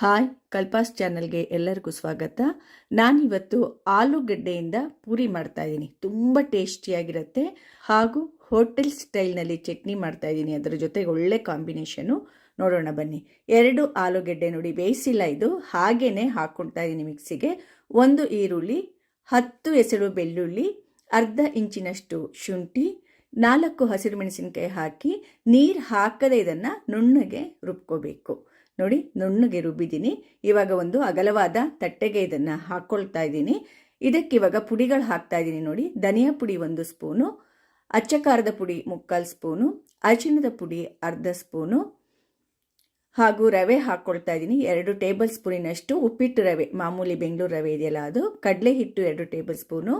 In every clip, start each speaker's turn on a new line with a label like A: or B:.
A: Hi, ಕಲ್ಪಾಸ್ ಚಾನಲ್ಗೆ ಎಲ್ಲರಿಗೂ ಸ್ವಾಗತ. ನಾನಿವತ್ತು ಆಲೂಗಡ್ಡೆಯಿಂದ ಪೂರಿ ಮಾಡ್ತಾ ಇದ್ದೀನಿ. ತುಂಬ ಟೇಸ್ಟಿಯಾಗಿರುತ್ತೆ ಹಾಗೂ ಹೋಟೆಲ್ ಸ್ಟೈಲ್ನಲ್ಲಿ ಚಟ್ನಿ ಮಾಡ್ತಾ ಇದ್ದೀನಿ. ಅದರ ಜೊತೆಗೆ ಒಳ್ಳೆ ಕಾಂಬಿನೇಷನು. ನೋಡೋಣ ಬನ್ನಿ. ಎರಡು ಆಲೂಗೆಡ್ಡೆ ನೋಡಿ, ಬೇಯಿಸಿಲ್ಲ ಇದು. ಹಾಗೇ ಹಾಕ್ಕೊಳ್ತಾ ಇದ್ದೀನಿ ಮಿಕ್ಸಿಗೆ. ಒಂದು ಈರುಳ್ಳಿ, ಹತ್ತು ಎಸಳು ಬೆಳ್ಳುಳ್ಳಿ, ಅರ್ಧ ಇಂಚಿನಷ್ಟು ಶುಂಠಿ, ನಾಲ್ಕು ಹಸಿರು ಮೆಣಸಿನಕಾಯಿ ಹಾಕಿ ನೀರು ಹಾಕದೇ ಇದನ್ನು ನುಣ್ಣಗೆ ರುಬ್ಕೋಬೇಕು. ನೋಡಿ ನುಣ್ಣಗೆ ರುಬ್ಬಿದ್ದೀನಿ. ಇವಾಗ ಒಂದು ಅಗಲವಾದ ತಟ್ಟೆಗೆ ಇದನ್ನು ಹಾಕ್ಕೊಳ್ತಾ ಇದ್ದೀನಿ. ಇದಕ್ಕೆ ಇವಾಗ ಪುಡಿಗಳು ಹಾಕ್ತಾ ಇದ್ದೀನಿ ನೋಡಿ. ಧನಿಯಾ ಪುಡಿ ಒಂದು ಸ್ಪೂನು ಅಚ್ಚ ಖಾರದ ಪುಡಿ ಮುಕ್ಕಾಲು ಸ್ಪೂನು, ಅರಿಶಿಣದ ಪುಡಿ ಅರ್ಧ ಸ್ಪೂನು, ಹಾಗೂ ರವೆ ಹಾಕ್ಕೊಳ್ತಾ ಇದ್ದೀನಿ. ಎರಡು ಟೇಬಲ್ ಸ್ಪೂನಿನಷ್ಟು ಉಪ್ಪಿಟ್ಟು ರವೆ, ಮಾಮೂಲಿ ಬೆಂಗಳೂರು ರವೆ ಇದೆಯಲ್ಲ ಅದು. ಕಡಲೆ ಹಿಟ್ಟು ಎರಡು ಟೇಬಲ್ ಸ್ಪೂನು,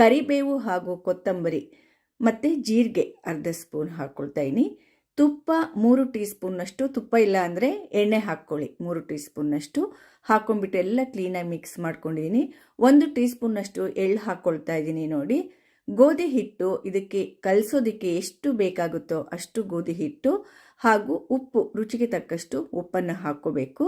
A: ಕರಿಬೇವು ಹಾಗೂ ಕೊತ್ತಂಬರಿ, ಮತ್ತು ಜೀರಿಗೆ ಅರ್ಧ ಸ್ಪೂನ್ ಹಾಕ್ಕೊಳ್ತಾ ಇದ್ದೀನಿ. ತುಪ್ಪ ಮೂರು ಟೀ ಸ್ಪೂನ್ನಷ್ಟು ತುಪ್ಪ ಇಲ್ಲ ಅಂದರೆ ಎಣ್ಣೆ ಹಾಕ್ಕೊಳ್ಳಿ ಮೂರು ಟೀ ಸ್ಪೂನ್ನಷ್ಟು ಹಾಕ್ಕೊಂಡ್ಬಿಟ್ಟು ಎಲ್ಲ ಕ್ಲೀನಾಗಿ ಮಿಕ್ಸ್ ಮಾಡ್ಕೊಂಡಿದ್ದೀನಿ ಒಂದು ಟೀ ಸ್ಪೂನ್ನಷ್ಟು ಎಳ್ಳು ಹಾಕ್ಕೊಳ್ತಾ ಇದ್ದೀನಿ ನೋಡಿ. ಗೋಧಿ ಹಿಟ್ಟು ಇದಕ್ಕೆ ಕಲಸೋದಕ್ಕೆ ಎಷ್ಟು ಬೇಕಾಗುತ್ತೋ ಅಷ್ಟು ಗೋಧಿ ಹಿಟ್ಟು ಹಾಗೂ ಉಪ್ಪು ರುಚಿಗೆ ತಕ್ಕಷ್ಟು ಉಪ್ಪನ್ನು ಹಾಕ್ಕೋಬೇಕು.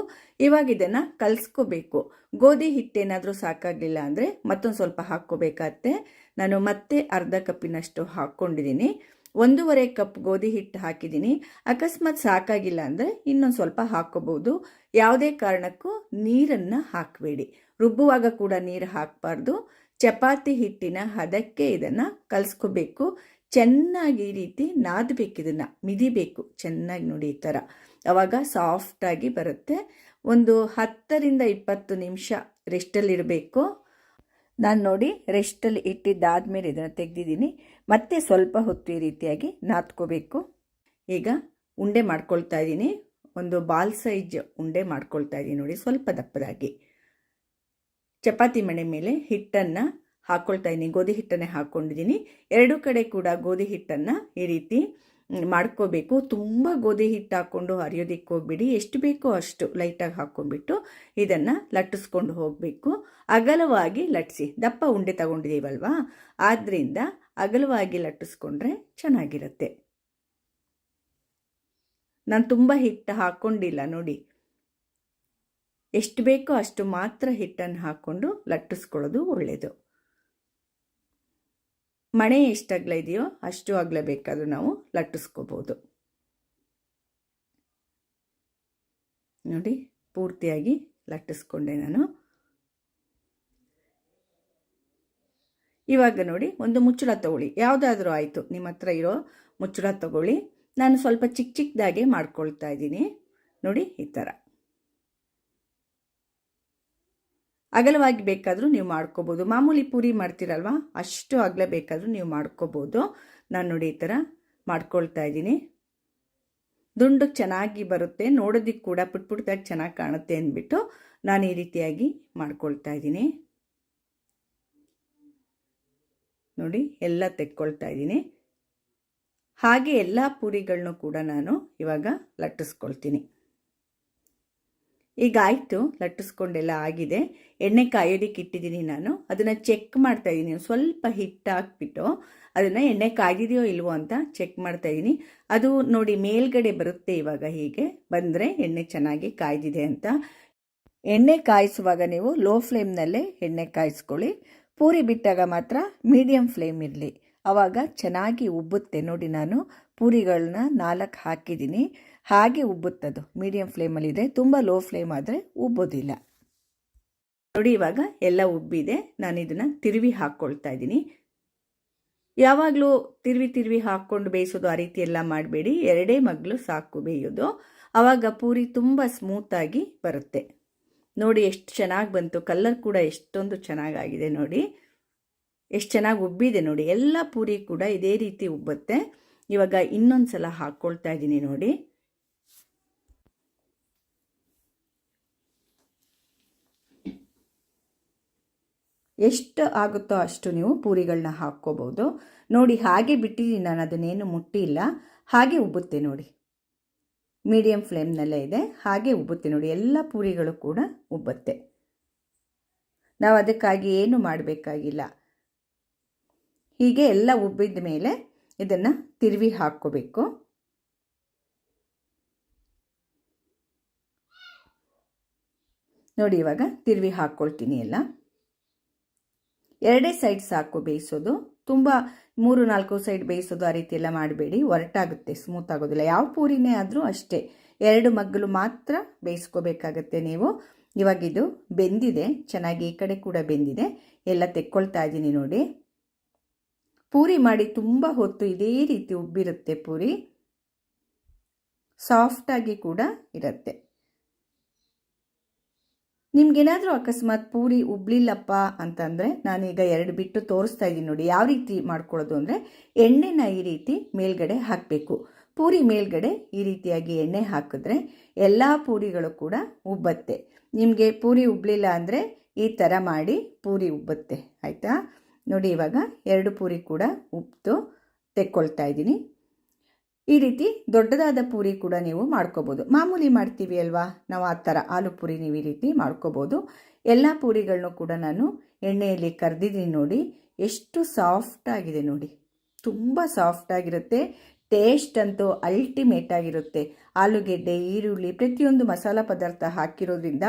A: ಇವಾಗ ಇದನ್ನು ಕಲಿಸ್ಕೋಬೇಕು. ಗೋಧಿ ಹಿಟ್ಟೇನಾದರೂ ಸಾಕಾಗಲಿಲ್ಲ ಅಂದರೆ ಮತ್ತೊಂದು ಸ್ವಲ್ಪ ಹಾಕ್ಕೋಬೇಕಾಗತ್ತೆ. ನಾನು ಮತ್ತೆ ಅರ್ಧ ಕಪ್ಪಿನಷ್ಟು ಹಾಕ್ಕೊಂಡಿದ್ದೀನಿ ಒಂದೂವರೆ ಕಪ್ ಗೋಧಿ ಹಿಟ್ಟು ಹಾಕಿದ್ದೀನಿ. ಅಕಸ್ಮಾತ್ ಸಾಕಾಗಿಲ್ಲ ಅಂದರೆ ಇನ್ನೊಂದು ಸ್ವಲ್ಪ ಹಾಕ್ಕೋಬೋದು. ಯಾವುದೇ ಕಾರಣಕ್ಕೂ ನೀರನ್ನು ಹಾಕಬೇಡಿ. ರುಬ್ಬುವಾಗ ಕೂಡ ನೀರು ಹಾಕಬಾರ್ದು. ಚಪಾತಿ ಹಿಟ್ಟಿನ ಹದಕ್ಕೆ ಇದನ್ನು ಕಲಸ್ಕೋಬೇಕು. ಚೆನ್ನಾಗಿ ಈ ರೀತಿ ನಾದಬೇಕು ಇದನ್ನು. ಮಿದಿಬೇಕು. ಚೆನ್ನಾಗಿ ನೋಡಿ ಈ ಥರ ಅವಾಗ ಸಾಫ್ಟಾಗಿ ಬರುತ್ತೆ. ಒಂದು ಹತ್ತರಿಂದ ಇಪ್ಪತ್ತು ನಿಮಿಷ ರೆಸ್ಟಲ್ಲಿಡಬೇಕು ನಾನು ನೋಡಿ ರೆಸ್ಟಲ್ಲಿ ಇಟ್ಟಿದ್ದಾದಮೇಲೆ ಇದನ್ನು ತೆಗೆದಿದ್ದೀನಿ. ಮತ್ತೆ ಸ್ವಲ್ಪ ಹೊತ್ತು ಈ ರೀತಿಯಾಗಿ ನಾದ್ಕೋಬೇಕು ಈಗ ಉಂಡೆ ಮಾಡ್ಕೊಳ್ತಾ ಇದ್ದೀನಿ. ಒಂದು ಬಾಲ್ ಸೈಜ್ ಉಂಡೆ ಮಾಡ್ಕೊಳ್ತಾ ಇದ್ದೀನಿ ನೋಡಿ, ಸ್ವಲ್ಪ ದಪ್ಪದಾಗಿ. ಚಪಾತಿ ಮಣೆ ಮೇಲೆ ಹಿಟ್ಟನ್ನು ಹಾಕ್ಕೊಳ್ತಾ ಇದ್ದೀನಿ. ಗೋಧಿ ಹಿಟ್ಟನ್ನೇ ಹಾಕ್ಕೊಂಡಿದ್ದೀನಿ ಎರಡು ಕಡೆ ಕೂಡ ಗೋಧಿ ಹಿಟ್ಟನ್ನು ಈ ರೀತಿ ಮಾಡ್ಕೋಬೇಕು. ತುಂಬ ಗೋಧಿ ಹಿಟ್ಟು ಹಾಕ್ಕೊಂಡು ಹರಿಯೋದಕ್ಕೆ ಹೋಗ್ಬಿಡಿ. ಎಷ್ಟು ಬೇಕೋ ಅಷ್ಟು ಲೈಟಾಗಿ ಹಾಕ್ಕೊಂಡ್ಬಿಟ್ಟು ಇದನ್ನು ಲಟ್ಟಿಸ್ಕೊಂಡು ಹೋಗಬೇಕು. ಅಗಲವಾಗಿ ಲಟ್ಟಿಸಿ. ದಪ್ಪ ಉಂಡೆ ತಗೊಂಡಿದ್ದೀವಲ್ವಾ ಆದ್ದರಿಂದ ಅಗಲವಾಗಿ ಲಟ್ಟಿಸ್ಕೊಂಡ್ರೆ ಚೆನ್ನಾಗಿರುತ್ತೆ. ನಾನು ತುಂಬ ಹಿಟ್ಟು ಹಾಕ್ಕೊಂಡಿಲ್ಲ, ನೋಡಿ. ಎಷ್ಟು ಬೇಕೋ ಅಷ್ಟು ಮಾತ್ರ ಹಿಟ್ಟನ್ನು ಹಾಕ್ಕೊಂಡು ಲಟ್ಟಿಸ್ಕೊಳ್ಳೋದು ಒಳ್ಳೆಯದು ಮಣೆ ಎಷ್ಟು ಇದೆಯೋ ಅಷ್ಟು ಅಗಲ ಬೇಕಾದರೂ ನಾವು ಲಟ್ಟಿಸ್ಕೋಬೋದು. ನೋಡಿ, ಪೂರ್ತಿಯಾಗಿ ಲಟ್ಟಿಸ್ಕೊಂಡೆ ನಾನು. ಇವಾಗ ನೋಡಿ, ಒಂದು ಮುಚ್ಚಳ ತಗೊಳ್ಳಿ. ಯಾವುದಾದ್ರೂ ಆಯಿತು, ನಿಮ್ಮ ಹತ್ರ ಇರೋ ಮುಚ್ಚಳ ತಗೊಳ್ಳಿ. ನಾನು ಸ್ವಲ್ಪ ಚಿಕ್ಕ ಚಿಕ್ಕದಾಗೆ ಮಾಡ್ಕೊಳ್ತಾ ಇದ್ದೀನಿ. ನೋಡಿ, ಈ ಥರ ಅಗಲವಾಗಿ ಬೇಕಾದರೂ ನೀವು ಮಾಡ್ಕೋಬೋದು. ಮಾಮೂಲಿ ಪೂರಿ ಮಾಡ್ತೀರಲ್ವ? ಅಷ್ಟು ಅಗಲ ಬೇಕಾದರೂ ನೀವು ಮಾಡ್ಕೋಬೋದು. ನಾನು ನೋಡಿ ಈ ಥರ ಮಾಡ್ಕೊಳ್ತಾ ಇದ್ದೀನಿ. ದುಂಡು ಚೆನ್ನಾಗಿ ಬರುತ್ತೆ. ನೋಡೋದಕ್ಕೆ ಕೂಡ ಪುಟ್ ಪುಟ್ಟದಾಗಿ ಚೆನ್ನಾಗಿ ಕಾಣುತ್ತೆ ಅಂದ್ಬಿಟ್ಟು ನಾನು ಈ ರೀತಿಯಾಗಿ ಮಾಡ್ಕೊಳ್ತಾ ಇದ್ದೀನಿ. ನೋಡಿ, ಎಲ್ಲ ತೆಕ್ಕೊಳ್ತಾ ಇದ್ದೀನಿ. ಹಾಗೆ ಎಲ್ಲ ಪೂರಿಗಳನ್ನೂ ಕೂಡ ನಾನು ಇವಾಗ ಲಟ್ಟಿಸ್ಕೊಳ್ತೀನಿ. ಈಗ ಆಯಿತು ಲಟ್ಟಿಸ್ಕೊಂಡೆಲ್ಲ ಆಗಿದೆ. ಎಣ್ಣೆ ಕಾಯೋದಕ್ಕೆ ಇಟ್ಟಿದ್ದೀನಿ ನಾನು. ಅದನ್ನು ಚೆಕ್ ಮಾಡ್ತಾ ಇದ್ದೀನಿ. ಸ್ವಲ್ಪ ಹಿಟ್ಟು ಹಾಕ್ಬಿಟ್ಟು ಅದನ್ನು ಎಣ್ಣೆ ಕಾಯ್ದಿದೆಯೋ ಇಲ್ವೋ ಅಂತ ಚೆಕ್ ಮಾಡ್ತಾ ಇದ್ದೀನಿ. ಅದು ನೋಡಿ ಮೇಲ್ಗಡೆ ಬರುತ್ತೆ ಇವಾಗ ಹೀಗೆ. ಬಂದರೆ ಎಣ್ಣೆ ಚೆನ್ನಾಗಿ ಕಾಯ್ದಿದೆ ಅಂತ. ಎಣ್ಣೆ ಕಾಯಿಸುವಾಗ ನೀವು ಲೋ ಫ್ಲೇಮ್ನಲ್ಲೇ ಎಣ್ಣೆ ಕಾಯಿಸ್ಕೊಳ್ಳಿ. ಪೂರಿ ಬಿಟ್ಟಾಗ ಮಾತ್ರ ಮೀಡಿಯಮ್ ಫ್ಲೇಮ್ ಇರಲಿ. ಆವಾಗ ಚೆನ್ನಾಗಿ ಉಬ್ಬುತ್ತೆ. ನೋಡಿ ನಾನು ಪೂರಿಗಳನ್ನ ನಾಲ್ಕು ಹಾಕಿದ್ದೀನಿ. ಹಾಗೆ ಉಬ್ಬುತ್ತದು. ಮೀಡಿಯಮ್ ಫ್ಲೇಮಲ್ಲಿದೆ. ತುಂಬ ಲೋ ಫ್ಲೇಮ್ ಆದರೆ ಉಬ್ಬೋದಿಲ್ಲ. ನೋಡಿ ಇವಾಗ ಎಲ್ಲ ಉಬ್ಬಿದೆ. ನಾನು ಇದನ್ನು ತಿರುವಿ ಹಾಕ್ಕೊಳ್ತಾ ಇದ್ದೀನಿ. ಯಾವಾಗಲೂ ತಿರುವಿ ತಿರುವಿ ಹಾಕ್ಕೊಂಡು ಬೇಯಿಸೋದು ಆ ರೀತಿ ಎಲ್ಲ ಮಾಡಬೇಡಿ. ಎರಡೇ ಮಗ್ಲು ಸಾಕು ಬೇಯೋದು. ಆವಾಗ ಪೂರಿ ತುಂಬ ಸ್ಮೂತಾಗಿ ಬರುತ್ತೆ. ನೋಡಿ ಎಷ್ಟು ಚೆನ್ನಾಗಿ ಬಂತು. ಕಲ್ಲರ್ ಕೂಡ ಎಷ್ಟೊಂದು ಚೆನ್ನಾಗಾಗಿದೆ ನೋಡಿ. ಎಷ್ಟು ಚೆನ್ನಾಗಿ ಉಬ್ಬಿದೆ ನೋಡಿ. ಎಲ್ಲ ಪೂರಿ ಕೂಡ ಇದೇ ರೀತಿ ಉಬ್ಬುತ್ತೆ. ಇವಾಗ ಇನ್ನೊಂದು ಸಲ ಹಾಕ್ಕೊಳ್ತಾ ಇದ್ದೀನಿ ನೋಡಿ. ಎಷ್ಟು ಆಗುತ್ತೋ ಅಷ್ಟು ನೀವು ಪೂರಿಗಳನ್ನ ಹಾಕ್ಕೋಬಹುದು ನೋಡಿ, ಹಾಗೆ ಬಿಟ್ಟಿದ್ದೀನಿ ನಾನು, ಅದನ್ನೇನು ಮುಟ್ಟಿಲ್ಲ. ಹಾಗೆ ಉಬ್ಬುತ್ತೆ ನೋಡಿ. ಮೀಡಿಯಮ್ ಫ್ಲೇಮ್ನಲ್ಲೇ ಇದೆ. ಹಾಗೆ ಉಬ್ಬುತ್ತೆ ನೋಡಿ. ಎಲ್ಲ ಪೂರಿಗಳು ಕೂಡ ಉಬ್ಬುತ್ತೆ. ನಾವು ಅದಕ್ಕಾಗಿ ಏನು ಮಾಡಬೇಕಾಗಿಲ್ಲ. ಹೀಗೆ ಎಲ್ಲ ಉಬ್ಬಿದ ಮೇಲೆ ಇದನ್ನು ತಿರುವಿ ಹಾಕ್ಕೋಬೇಕು. ನೋಡಿ ಇವಾಗ ತಿರುವಿ ಹಾಕ್ಕೊಳ್ತೀನಿ ಎಲ್ಲ. ಎರಡೇ ಸೈಡ್ ಸಾಕು ಬೇಯಿಸೋದು. ತುಂಬ ಮೂರು, ನಾಲ್ಕು ಸೈಡ್ ಬೇಯಿಸೋದು ಆ ರೀತಿ ಎಲ್ಲ ಮಾಡಬೇಡಿ. ಒರಟಾಗುತ್ತೆ ಸ್ಮೂತ್ ಆಗೋದಿಲ್ಲ. ಯಾವ ಪೂರಿನೇ ಆದರೂ ಅಷ್ಟೇ. ಎರಡು ಮಗ್ಗಲು ಮಾತ್ರ ಬೇಯಿಸ್ಕೋಬೇಕಾಗತ್ತೆ ನೀವು. ಇವಾಗಿದು ಬೆಂದಿದೆ. ಚೆನ್ನಾಗಿ ಈ ಕಡೆ ಕೂಡ ಬೆಂದಿದೆ. ಎಲ್ಲ ತೆಕ್ಕೊಳ್ತಾ ಇದ್ದೀನಿ ನೋಡಿ. ಪೂರಿ ಮಾಡಿ ತುಂಬ ಹೊತ್ತು ಇದೇ ರೀತಿ ಉಬ್ಬಿರುತ್ತೆ ಪೂರಿ. ಸಾಫ್ಟಾಗಿ ಕೂಡ ಇರುತ್ತೆ. ನಿಮ್ಗೇನಾದರೂ ಅಕಸ್ಮಾತ್ ಪೂರಿ ಉಬ್ಲಿಲ್ಲಪ್ಪ ಅಂತಂದರೆ ನಾನೀಗ ಎರಡು ಬಿಟ್ಟು ತೋರಿಸ್ತಾ ಇದ್ದೀನಿ ನೋಡಿ, ಯಾವ ರೀತಿ ಮಾಡ್ಕೊಳ್ಳೋದು ಅಂದರೆ ಎಣ್ಣೆನ ಈ ರೀತಿ ಮೇಲ್ಗಡೆ ಹಾಕಬೇಕು. ಪೂರಿ ಮೇಲ್ಗಡೆ ಈ ರೀತಿಯಾಗಿ ಎಣ್ಣೆ ಹಾಕಿದ್ರೆ ಎಲ್ಲ ಪೂರಿಗಳು ಕೂಡ ಉಬ್ಬತ್ತೆ. ನಿಮಗೆ ಪೂರಿ ಉಬ್ಬಲಿಲ್ಲ ಅಂದರೆ ಈ ಥರ ಮಾಡಿ ಪೂರಿ ಉಬ್ಬತ್ತೆ, ಆಯಿತಾ? ನೋಡಿ ಇವಾಗ ಎರಡು ಪೂರಿ ಕೂಡ ಉಪ್ಪು ತೆಕ್ಕೊಳ್ತಾ ಇದ್ದೀನಿ. ಈ ರೀತಿ ದೊಡ್ಡದಾದ ಪೂರಿ ಕೂಡ ನೀವು ಮಾಡ್ಕೋಬೋದು. ಮಾಮೂಲಿ ಮಾಡ್ತೀವಿ ಅಲ್ವಾ? ನಾವು ಆ ಥರ ಆಲೂ ಪೂರಿ ನೀವು ಈ ರೀತಿ ಮಾಡ್ಕೋಬೋದು. ಎಲ್ಲ ಪೂರಿಗಳನ್ನೂ ಕೂಡ ನಾನು ಎಣ್ಣೆಯಲ್ಲಿ ಕರೆದಿದ್ದೀನಿ ನೋಡಿ. ಎಷ್ಟು ಸಾಫ್ಟ್ ಆಗಿದೆ ನೋಡಿ. ತುಂಬ ಸಾಫ್ಟ್ ಆಗಿರುತ್ತೆ. ಟೇಸ್ಟ್ ಅಂತೂ ಅಲ್ಟಿಮೇಟ್ ಆಗಿರುತ್ತೆ. ಆಲೂಗೆಡ್ಡೆ, ಈರುಳ್ಳಿ, ಪ್ರತಿಯೊಂದು ಮಸಾಲ ಪದಾರ್ಥ ಹಾಕಿರೋದ್ರಿಂದ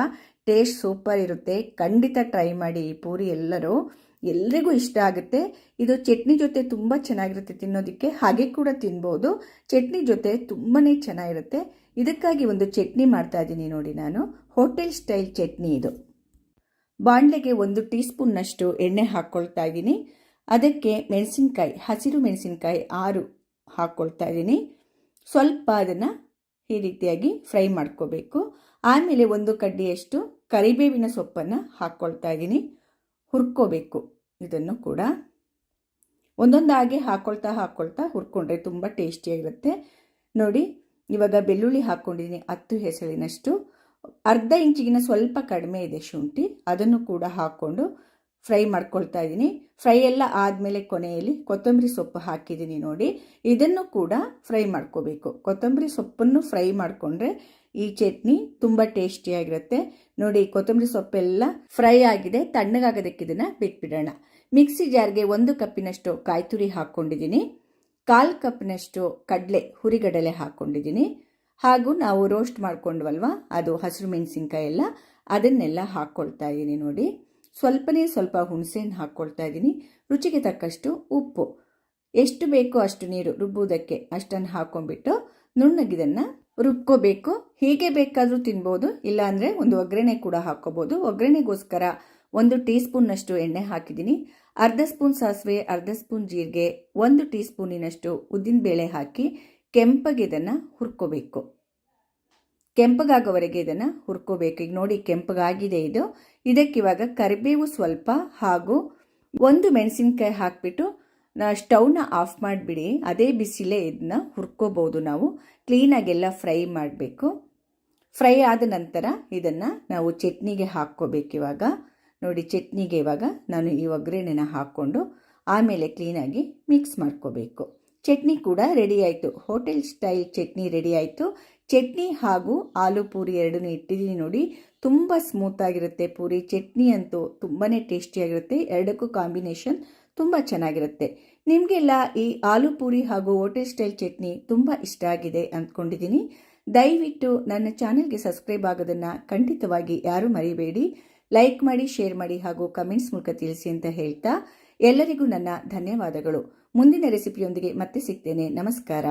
A: ಟೇಸ್ಟ್ ಸೂಪರ್ ಇರುತ್ತೆ. ಖಂಡಿತ ಟ್ರೈ ಮಾಡಿ ಈ ಪೂರಿ ಎಲ್ಲರೂ. ಎಲ್ರಿಗೂ ಇಷ್ಟ ಆಗುತ್ತೆ. ಇದು ಚಟ್ನಿ ಜೊತೆ ತುಂಬ ಚೆನ್ನಾಗಿರುತ್ತೆ ತಿನ್ನೋದಕ್ಕೆ. ಹಾಗೆ ಕೂಡ ತಿನ್ಬೋದು. ಚಟ್ನಿ ಜೊತೆ ತುಂಬಾ ಚೆನ್ನಾಗಿರುತ್ತೆ. ಇದಕ್ಕಾಗಿ ಒಂದು ಚಟ್ನಿ ಮಾಡ್ತಾ ಇದ್ದೀನಿ ನೋಡಿ ನಾನು. ಹೋಟೆಲ್ ಸ್ಟೈಲ್ ಚಟ್ನಿ ಇದು. ಬಾಣಲೆಗೆ ಒಂದು ಟೀ ಸ್ಪೂನ್ನಷ್ಟು ಎಣ್ಣೆ ಹಾಕ್ಕೊಳ್ತಾ ಇದ್ದೀನಿ. ಅದಕ್ಕೆ ಮೆಣಸಿನ್ಕಾಯಿ, ಹಸಿರು ಮೆಣಸಿನ್ಕಾಯಿ ಆರು ಹಾಕ್ಕೊಳ್ತಾ ಇದ್ದೀನಿ. ಸ್ವಲ್ಪ ಅದನ್ನು ಈ ರೀತಿಯಾಗಿ ಫ್ರೈ ಮಾಡ್ಕೋಬೇಕು. ಆಮೇಲೆ ಒಂದು ಕಡ್ಡಿಯಷ್ಟು ಕರಿಬೇವಿನ ಸೊಪ್ಪನ್ನು ಹಾಕ್ಕೊಳ್ತಾ ಇದ್ದೀನಿ. ಹುರ್ಕೋಬೇಕು. ಇದನ್ನು ಕೂಡ ಒಂದೊಂದಾಗಿ ಹಾಕ್ಕೊಳ್ತಾ ಹಾಕ್ಕೊಳ್ತಾ ಹುರ್ಕೊಂಡ್ರೆ ತುಂಬ ಟೇಸ್ಟಿಯಾಗಿರುತ್ತೆ. ನೋಡಿ, ಇವಾಗ ಬೆಳ್ಳುಳ್ಳಿ ಹಾಕ್ಕೊಂಡಿದ್ದೀನಿ, ಹತ್ತು ಹೆಸರಿನಷ್ಟು. ಅರ್ಧ ಇಂಚಿಗಿನ ಸ್ವಲ್ಪ ಕಡಿಮೆ ಇದೆ ಶುಂಠಿ. ಅದನ್ನು ಕೂಡ ಹಾಕ್ಕೊಂಡು ಫ್ರೈ ಮಾಡ್ಕೊಳ್ತಾ ಇದ್ದೀನಿ. ಫ್ರೈ ಎಲ್ಲ ಆದಮೇಲೆ ಕೊನೆಯಲ್ಲಿ ಕೊತ್ತಂಬರಿ ಸೊಪ್ಪು ಹಾಕಿದ್ದೀನಿ ನೋಡಿ. ಇದನ್ನು ಕೂಡ ಫ್ರೈ ಮಾಡ್ಕೋಬೇಕು. ಕೊತ್ತಂಬರಿ ಸೊಪ್ಪನ್ನು ಫ್ರೈ ಮಾಡಿಕೊಂಡ್ರೆ ಈ ಚಟ್ನಿ ತುಂಬ ಟೇಸ್ಟಿಯಾಗಿರುತ್ತೆ ನೋಡಿ, ಕೊತ್ತಂಬರಿ ಸೊಪ್ಪೆಲ್ಲ ಫ್ರೈ ಆಗಿದೆ. ತಣ್ಣಗಾಗೋದಕ್ಕೆ ಇದನ್ನು ಬಿಟ್ಬಿಡೋಣ. ಮಿಕ್ಸಿ ಜಾರ್ಗೆ ಒಂದು ಕಪ್ಪಿನಷ್ಟು ಕಾಯಿ ತುರಿ ಹಾಕ್ಕೊಂಡಿದ್ದೀನಿ. ಕಾಲು ಕಪ್ಪಿನಷ್ಟು ಕಡಲೆ ಹುರಿಗಡಲೆ ಹಾಕ್ಕೊಂಡಿದ್ದೀನಿ. ಹಾಗೂ ನಾವು ರೋಸ್ಟ್ ಮಾಡ್ಕೊಂಡ್ವಲ್ವ, ಅದು ಹಸಿರು ಮೆಣಸಿನ್ಕಾಯಿ ಎಲ್ಲ, ಅದನ್ನೆಲ್ಲ ಹಾಕ್ಕೊಳ್ತಾ ಇದ್ದೀನಿ ನೋಡಿ. ಸ್ವಲ್ಪನೇ ಸ್ವಲ್ಪ ಹುಣಸೆಹಣ್ಣು ಹಾಕ್ಕೊಳ್ತಾ ಇದ್ದೀನಿ ರುಚಿಗೆ ತಕ್ಕಷ್ಟು ಉಪ್ಪು. ಎಷ್ಟು ಬೇಕೋ ಅಷ್ಟು ನೀರು ರುಬ್ಬುವುದಕ್ಕೆ ಅಷ್ಟನ್ನು ಹಾಕ್ಕೊಂಡ್ಬಿಟ್ಟು ನುಣ್ಣಗಿದನ್ನು ರುಬ್ಕೋಬೇಕು. ಹೀಗೆ ಬೇಕಾದರೂ ತಿನ್ಬೋದು, ಇಲ್ಲಾಂದರೆ ಒಂದು ಒಗ್ಗರಣೆ ಕೂಡ ಹಾಕ್ಕೋಬೋದು. ಒಗ್ಗರಣೆಗೋಸ್ಕರ ಒಂದು ಟೀ ಸ್ಪೂನ್ನಷ್ಟು ಎಣ್ಣೆ ಹಾಕಿದ್ದೀನಿ. ಅರ್ಧ ಸ್ಪೂನ್ ಸಾಸಿವೆ, ಅರ್ಧ ಸ್ಪೂನ್ ಜೀರಿಗೆ, ಒಂದು ಟೀ ಸ್ಪೂನಿನಷ್ಟು ಉದ್ದಿನಬೇಳೆ ಹಾಕಿ ಕೆಂಪಗೆ ಇದನ್ನು ಹುರ್ಕೋಬೇಕು. ಕೆಂಪಗಾಗೋವರೆಗೆ ಇದನ್ನು ಹುರ್ಕೋಬೇಕು. ಈಗ ನೋಡಿ ಕೆಂಪಗಾಗಿದೆ ಇದು. ಇದಕ್ಕಿವಾಗ ಕರಿಬೇವು ಸ್ವಲ್ಪ ಹಾಗೂ ಒಂದು ಮೆಣಸಿನ್ಕಾಯಿ ಹಾಕಿಬಿಟ್ಟು ಸ್ಟವ್ನ ಆಫ್ ಮಾಡಿಬಿಡಿ. ಅದೇ ಬಿಸಿಲೇ ಇದನ್ನ ಹುರ್ಕೋಬೋದು ನಾವು. ಕ್ಲೀನಾಗೆಲ್ಲ ಫ್ರೈ ಮಾಡಬೇಕು. ಫ್ರೈ ಆದ ನಂತರ ಇದನ್ನು ನಾವು ಚಟ್ನಿಗೆ ಹಾಕ್ಕೋಬೇಕು ಇವಾಗ. ನೋಡಿ ಚಟ್ನಿಗೆ ಇವಾಗ ನಾನು ಈ ಒಗ್ಗರಣೆನ ಹಾಕ್ಕೊಂಡು ಆಮೇಲೆ ಕ್ಲೀನಾಗಿ ಮಿಕ್ಸ್ ಮಾಡ್ಕೋಬೇಕು. ಚಟ್ನಿ ಕೂಡ ರೆಡಿ ಆಯಿತು. ಹೋಟೆಲ್ ಸ್ಟೈಲ್ ಚಟ್ನಿ ರೆಡಿ ಆಯಿತು. ಚಟ್ನಿ ಹಾಗೂ ಆಲೂ ಪೂರಿ ಎರಡನ್ನೂ ಇಟ್ಟಿದ್ದೀನಿ ನೋಡಿ. ತುಂಬ ಸ್ಮೂತಾಗಿರುತ್ತೆ ಪೂರಿ. ಚಟ್ನಿ ಅಂತೂ ತುಂಬಾ ಟೇಸ್ಟಿಯಾಗಿರುತ್ತೆ ಎರಡಕ್ಕೂ ಕಾಂಬಿನೇಷನ್ ತುಂಬ ಚೆನ್ನಾಗಿರುತ್ತೆ. ನಿಮಗೆಲ್ಲ ಈ ಆಲೂ ಪೂರಿ ಹಾಗೂ ಹೋಟೆಲ್ ಸ್ಟೈಲ್ ಚಟ್ನಿ ತುಂಬ ಇಷ್ಟ ಆಗಿದೆ ಅಂದ್ಕೊಂಡಿದ್ದೀನಿ. ದಯವಿಟ್ಟು ನನ್ನ ಚಾನೆಲ್ಗೆ ಸಬ್ಸ್ಕ್ರೈಬ್ ಆಗೋದನ್ನು ಖಂಡಿತವಾಗಿ ಯಾರೂ ಮರಿಬೇಡಿ. ಲೈಕ್ ಮಾಡಿ, ಶೇರ್ ಮಾಡಿ ಹಾಗೂ ಕಮೆಂಟ್ಸ್ ಮೂಲಕ ತಿಳಿಸಿ ಅಂತ ಹೇಳ್ತಾ ಎಲ್ಲರಿಗೂ ನನ್ನ ಧನ್ಯವಾದಗಳು. ಮುಂದಿನ ರೆಸಿಪಿಯೊಂದಿಗೆ ಮತ್ತೆ ಸಿಗ್ತೇನೆ. ನಮಸ್ಕಾರ.